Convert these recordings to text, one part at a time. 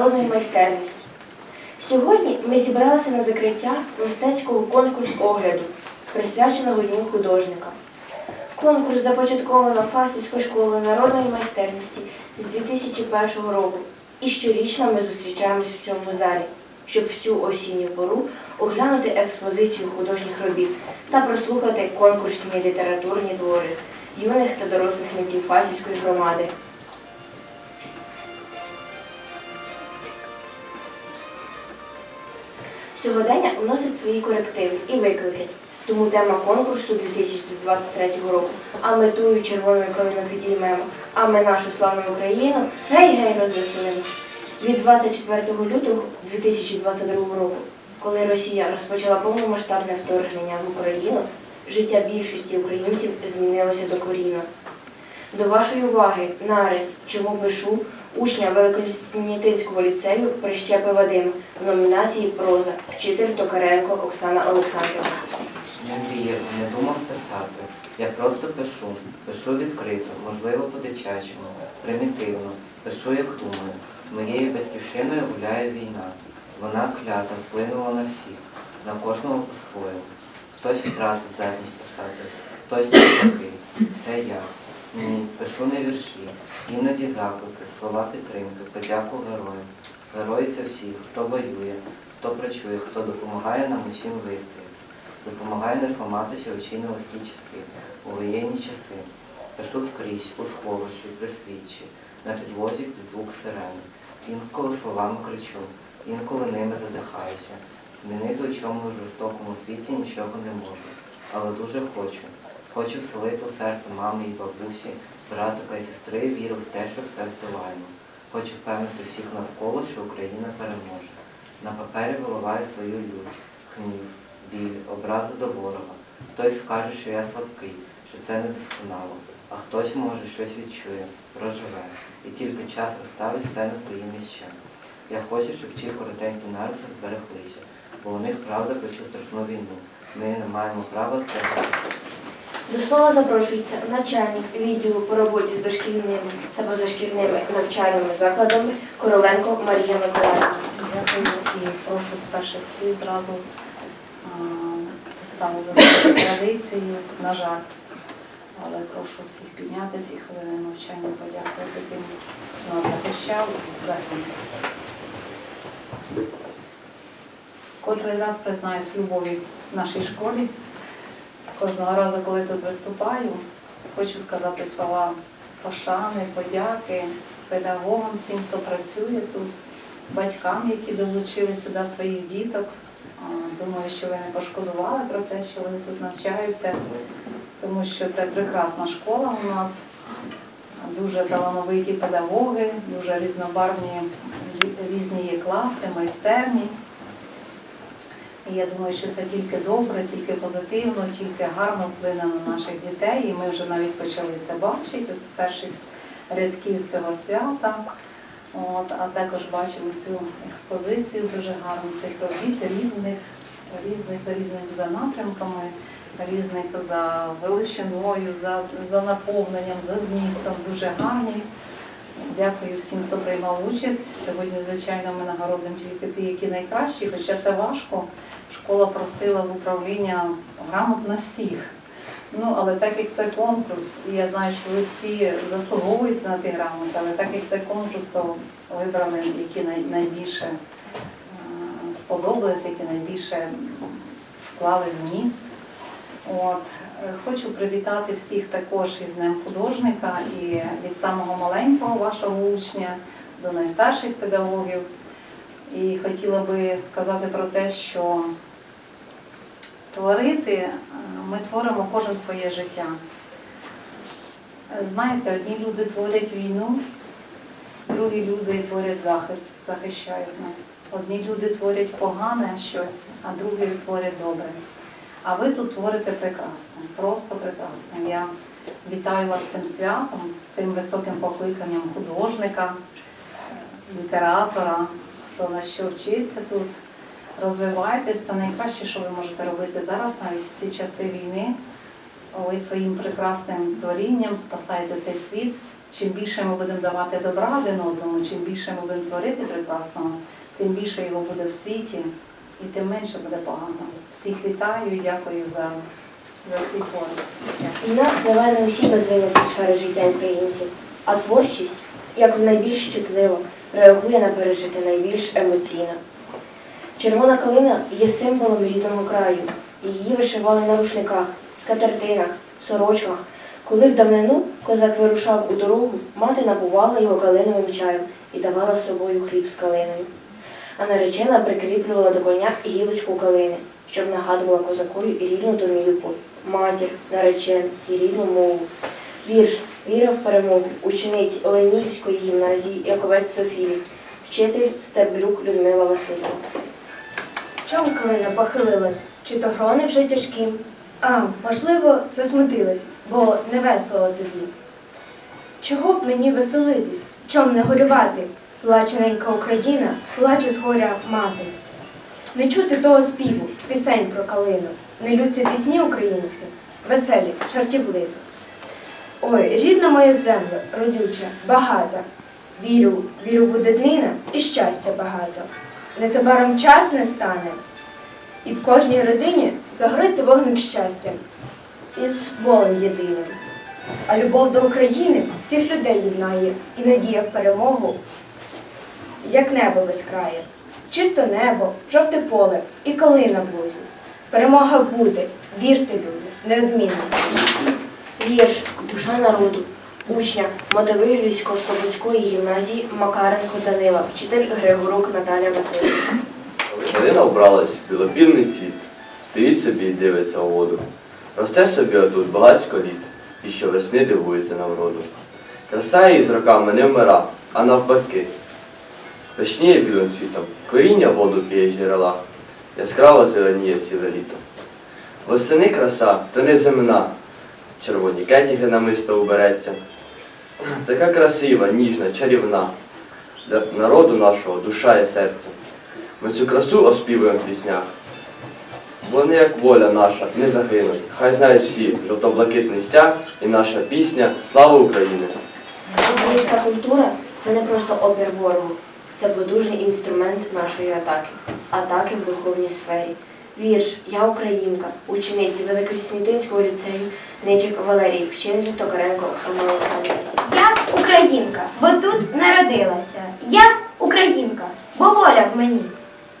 народної майстерності. Сьогодні ми зібралися на закриття мистецького конкурсу огляду, присвяченого Дню художника. Конкурс започатковано Фасівською школою народної майстерності з 2001 року. І щорічно ми зустрічаємось в цьому залі, щоб в цю осінню пору оглянути експозицію художніх робіт та прослухати конкурсні літературні твори юних та дорослих митців Фасівської громади. Сьогодення вносить свої корективи і виклики. Тому тема конкурсу 2023 року А метую червоною калиною підіймемо, а ми нашу славну Україну гей-гей розвеселимо. Від 24 лютого 2022 року, коли Росія розпочала повномасштабне вторгнення в Україну, життя більшості українців змінилося докорінно. До вашої уваги нарис, чому пишу, учня Великоліснітинського ліцею Прищепи Вадим в номінації Проза, вчитель Токаренко Оксана Олександрівна. Не не думав писати. Я просто пишу. Пишу відкрито, можливо, по-дитячому, примітивно. Пишу, як думаю. Моєю батьківщиною гуляє війна. Вона клята, вплинула на всіх, на кожного по-своєму. Хтось втратив здатність писати, хтось навпаки. Це я. Ні, пишу не вірші. Іноді заклики, слова підтримки, подяку героям. Герої це всі, хто воює, хто працює, хто допомагає нам усім вистояти допомагає не зламатися очі на легкі часи, у воєнні часи. Пишу скрізь, у сховищі, при свічі, на підлозі під звук сирени. Інколи словами кричу, інколи ними задихаюся. Змінити у чому жорстокому світі нічого не можу, але дуже хочу. Хочу вселити у серце мами і бабусі, братика і сестри віру в те, що все здолаємо. Хочу впевнити всіх навколо, що Україна переможе. На папері виливаю свою лють, гнів, біль, образи до ворога. Хтось скаже, що я слабкий, що це недосконало, а хтось може щось відчує, проживе, і тільки час розставить все на свої місця. Я хочу, щоб ці коротенькі нариси збереглися, бо у них правда цю страшну війну. Ми не маємо права це. До слова запрошується начальник відділу по роботі з дошкільними та позашкільними навчальними закладами Короленко Марія Миколаївна. Дякую і прошу з перших слів зразу це стало вже традицією, на жаль. Але прошу всіх піднятися і хвилини мовчання подякувати тим, хто нас захищав загинув. Котрий раз признаюсь в любові в нашій школі. Кожного разу, коли тут виступаю, хочу сказати слова пошани, подяки педагогам, всім, хто працює тут, батькам, які долучили сюди своїх діток. Думаю, що ви не пошкодували про те, що вони тут навчаються, тому що це прекрасна школа у нас, дуже талановиті педагоги, дуже різнобарвні різні є класи, майстерні. Я думаю, що це тільки добре, тільки позитивно, тільки гарно вплине на наших дітей. І ми вже навіть почали це бачити з перших рядків цього свята. От, а також бачимо цю експозицію дуже гарну цих робіт різних, різних, різних за напрямками, різних за величиною, за, за наповненням, за змістом. Дуже гарні. Дякую всім, хто приймав участь. Сьогодні, звичайно, ми нагородимо тільки ті, які найкращі, хоча це важко. Школа просила в управління грамот на всіх. Ну, але так як це конкурс, і я знаю, що ви всі заслуговуєте на ті грамоти, але так як це конкурс, то вибрали, які найбільше е, сподобались, які найбільше вклали зміст. От. Хочу привітати всіх також із Днем художника і від самого маленького вашого учня до найстарших педагогів. І хотіла би сказати про те, що творити е, ми творимо кожен своє життя. Знаєте, одні люди творять війну, другі люди творять захист, захищають нас. Одні люди творять погане щось, а другі творять добре. А ви тут творите прекрасне, просто прекрасне. Я вітаю вас з цим святом, з цим високим покликанням художника, літератора, хто на що вчиться тут. Розвивайтесь, це найкраще, що ви можете робити зараз, навіть в ці часи війни. ви своїм прекрасним творінням спасаєте цей світ. Чим більше ми будемо давати добра один одному, чим більше ми будемо творити прекрасного, тим більше його буде в світі і тим менше буде погано. Всіх вітаю і дякую за. Війна впливає на усі безвинятні сфери життя українців, а творчість, як найбільш чутливо, реагує на пережити найбільш емоційно. Червона калина є символом рідного краю. Її вишивали на рушниках, скатертинах, сорочках. Коли в давнину козак вирушав у дорогу, мати напувала його калиновим чаєм і давала з собою хліб з калиною. А наречена прикріплювала до коня гілочку калини, щоб нагадувала козакові рідну домівку, матір, наречену і рідну мову. Вірш Віра в перемогу, учениці Оленівської гімназії Яковець Софії, вчитель Стеблюк Людмила Васильівна. Чом калина похилилась? Чи то грони вже тяжкі? А, можливо, засмутилась, бо не весело тобі. Чого б мені веселитись? Чом не горювати? Плаче ненька Україна, плаче з горя мати. Не чути того співу, пісень про калину, не лються пісні українські, веселі, жартівливі. Ой, рідна моя земля, родюча, багата. Вірю, вірю, буде днина і щастя багато. Незабаром час не стане, і в кожній родині загориться вогник щастя із болем єдиним. А любов до України всіх людей єднає і надія в перемогу, як небо безкрає. Чисто небо, жовте поле і калина в лузі. Перемога буде, вірте, люди, неодмінно. Вірш Душа народу, учня Мотовилівської Слободської гімназії Макаренко Данила, вчитель Григорук Наталія Васильівна. Калина вбралась в білопільний цвіт, стоїть собі і дивиться у воду. Росте собі отут багацько літ, і що весни дивується на. Краса її з роками не вмира, а навпаки. Пишніє білим цвітом, коріння воду п'є з джерела, яскраво зеленіє ціле літо. Восени краса то не земна, червоні кетіги намисто убереться. Така красива, ніжна, чарівна, для народу нашого душа і серце. Ми цю красу оспівуємо в піснях. Вони, як воля наша, не загинуть. Хай знають всі жовто-блакитний стяг і наша пісня Слава Україні! Українська культура це не просто опір ворогу, це потужний інструмент нашої атаки, атаки в духовній сфері. Вірш Я Українка, учениці Великоснітинського ліцею Ничик Валерій, вчитель Токаренко Оксана Олександрівна. Я українка, бо тут народилася. Я українка, бо воля в мені.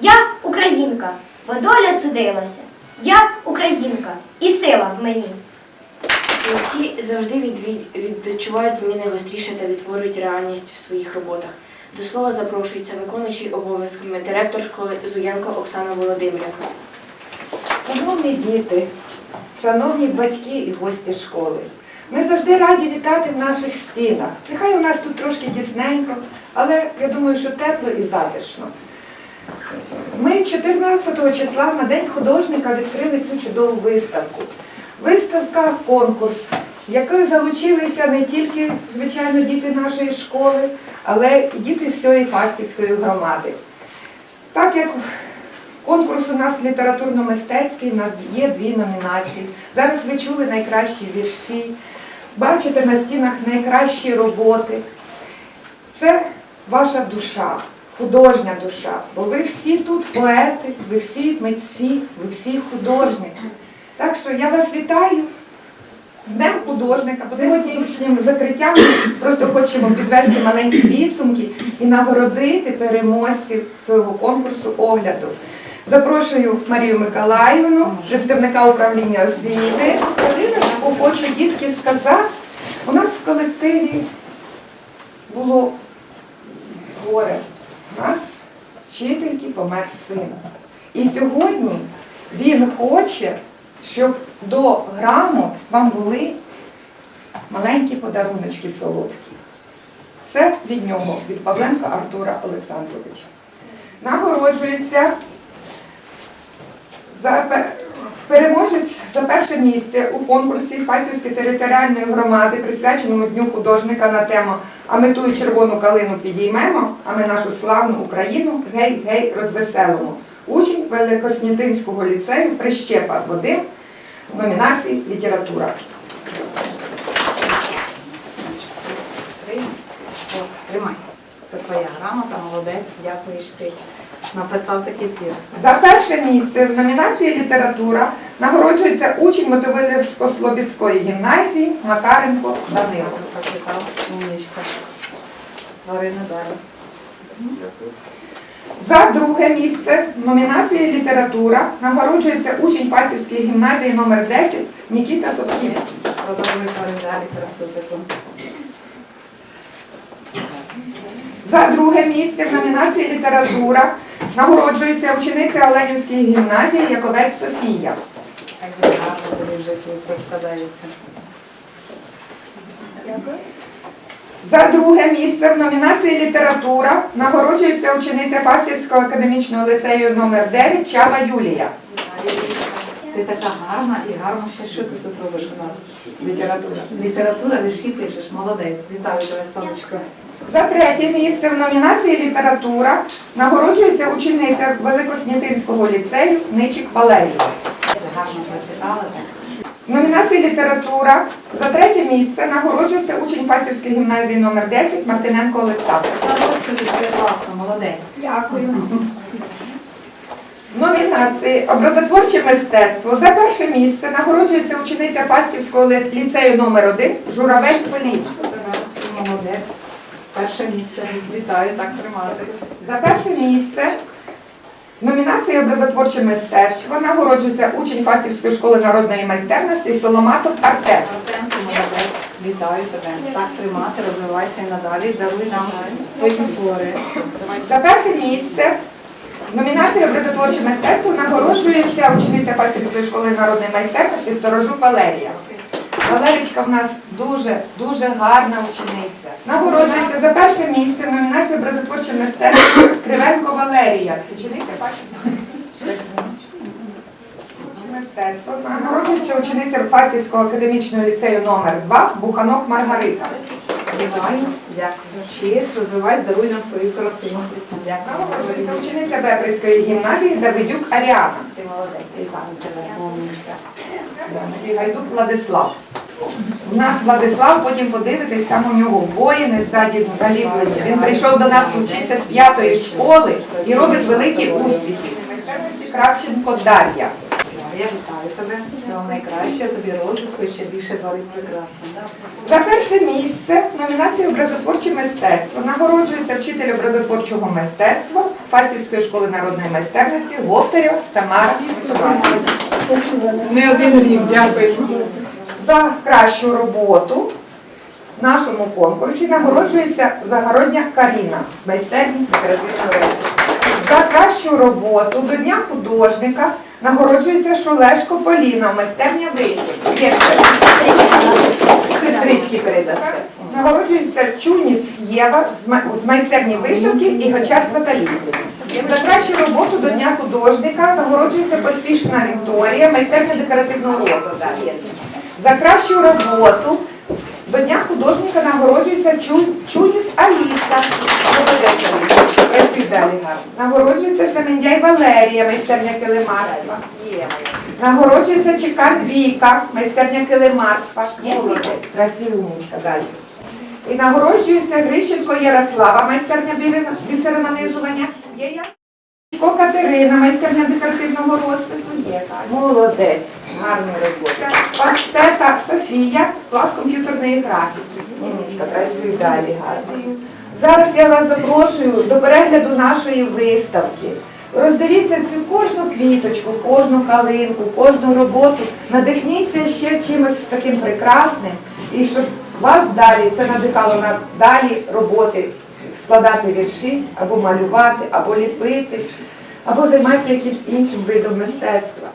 Я українка, бо доля судилася. Я українка, і сила в мені. Митці завжди відчувають зміни гостріше та відтворюють реальність в своїх роботах. До слова запрошується виконуючий обов'язками директор школи Зуєнко Оксана Володимирівна. Шановні діти, шановні батьки і гості школи, ми завжди раді вітати в наших стінах. Нехай у нас тут трошки тісненько, але я думаю, що тепло і затишно. Ми 14 числа на День художника відкрили цю чудову виставку. Виставка конкурс, в якої залучилися не тільки, звичайно, діти нашої школи, але і діти всієї Фастівської громади. Так як Конкурс у нас літературно-мистецький, у нас є дві номінації. Зараз ви чули найкращі вірші, бачите на стінах найкращі роботи. Це ваша душа, художня душа. Бо ви всі тут поети, ви всі митці, ви всі художники. Так що я вас вітаю з Днем художника. Сьогоднішнім закриттям просто хочемо підвести маленькі підсумки і нагородити переможців цього конкурсу огляду. Запрошую Марію Миколаївну, представника управління освіти. Хвилиночку хочу дітки сказати. У нас в колективі було горе. У нас вчительки помер син. І сьогодні він хоче, щоб до грамот вам були маленькі подаруночки солодкі. Це від нього, від Павленка Артура Олександровича. Нагороджується за переможець за перше місце у конкурсі Фасівської територіальної громади, присвяченому Дню художника на тему А ми тую червону калину підіймемо, а ми нашу славну Україну гей-гей розвеселимо. Учень Великоснітинського ліцею Прищепа Вадим в номінації література. Тримай. Це твоя грамота, молодець, дякую, що ти написав такий твір. За перше місце в номінації література нагороджується учень Мотовилівсько-Слобідської гімназії Макаренко Данило. Прочитав, умничка. Говори. За друге місце в номінації література нагороджується учень Фасівської гімназії номер 10 Нікіта Собківський. Продовжуй далі, красу. За друге місце в номінації література нагороджується учениця Оленівської гімназії Яковець Софія. За друге місце в номінації література нагороджується учениця Фасівського академічного ліцею номер 9 Чава Юлія. Ти така гарна і гарно ще що ти тут робиш у нас? Література. Література, лиші пишеш, молодець. Вітаю тебе, сонечко. За третє місце в номінації література нагороджується учениця Великоснятинського ліцею Ничик Валерія. Так? В номінації література за третє місце нагороджується учень Фасівської гімназії номер 10 Мартиненко Олександр. Класно, молодець. Дякую. В номінації Образотворче мистецтво за перше місце нагороджується учениця Фастівського ліцею номер 1 Журавель Поліч. Молодець. Перше місце. Вітаю, так тримати. За перше місце номінації Образотворче мистецтво нагороджується учень Фастівської школи народної майстерності Соломатов Артем. Артем, ти молодець. Вітаю тебе. Так тримати, розвивайся і надалі. Даруй нам свої твори. За перше місце в номінації Образотворче мистецтво нагороджується учениця Фастівської школи народної майстерності Сторожук Валерія. Валерічка в нас дуже дуже гарна учениця. Нагороджується за перше місце в номінації Образотворче мистецтво Кривенко Валерія. Учениця бачите? Мистецтво нагороджується учениця Фастівського академічного ліцею номер 2 Буханок Маргарита. Вітаю. Дякую. Честь, розвивайся, даруй нам свою красу. Дякую. Нагороджується учениця Бебрицької гімназії Давидюк Аріана. Ти молодець, вітаю тебе. Гайдук Владислав. У нас Владислав, потім подивитесь, там у нього воїни ззаді наліплені. Він прийшов до нас вчитися з п'ятої школи і робить великі успіхи. Кравченко Дар'я. Я вітаю тебе. Всього найкращого, тобі розвитку ще більше творить прекрасно. За перше місце в номінації Образотворче мистецтво нагороджується вчитель образотворчого мистецтва Фастівської школи народної майстерності Гоптарєва Тамара Іванівна. Не один рік, дякую. За кращу роботу в нашому конкурсі нагороджується Загородня Каріна з майстерні декоративного речі. За кращу роботу до Дня художника нагороджується Шулешко Поліна, майстерня вишивки. Сестрички передасте. Нагороджується Чуніс Єва з майстерні вишивки і гочарства та лінзи. За кращу роботу до Дня художника нагороджується поспішна Вікторія, майстерня декоративного розкладу. За кращу роботу до Дня художника нагороджується Чу- Чуніс Аліса. Працюй далі гарно. Нагороджується Семендяй Валерія, майстерня килимарства. Є. Нагороджується Чекан Віка, майстерня килимарства. Є далі. І нагороджується Грищенко Ярослава, майстерня бісеринонизування. Є я. Катерина, майстерня декоративного розпису є. Молодець, гарна робота. Паштета Софія, клас комп'ютерної графіки. Нінічка, працюй далі гарно. Зараз я вас запрошую до перегляду нашої виставки. Роздивіться цю кожну квіточку, кожну калинку, кожну роботу. Надихніться ще чимось таким прекрасним, і щоб вас далі це надихало на далі роботи складати вірші, або малювати, або ліпити, або займатися якимось іншим видом мистецтва.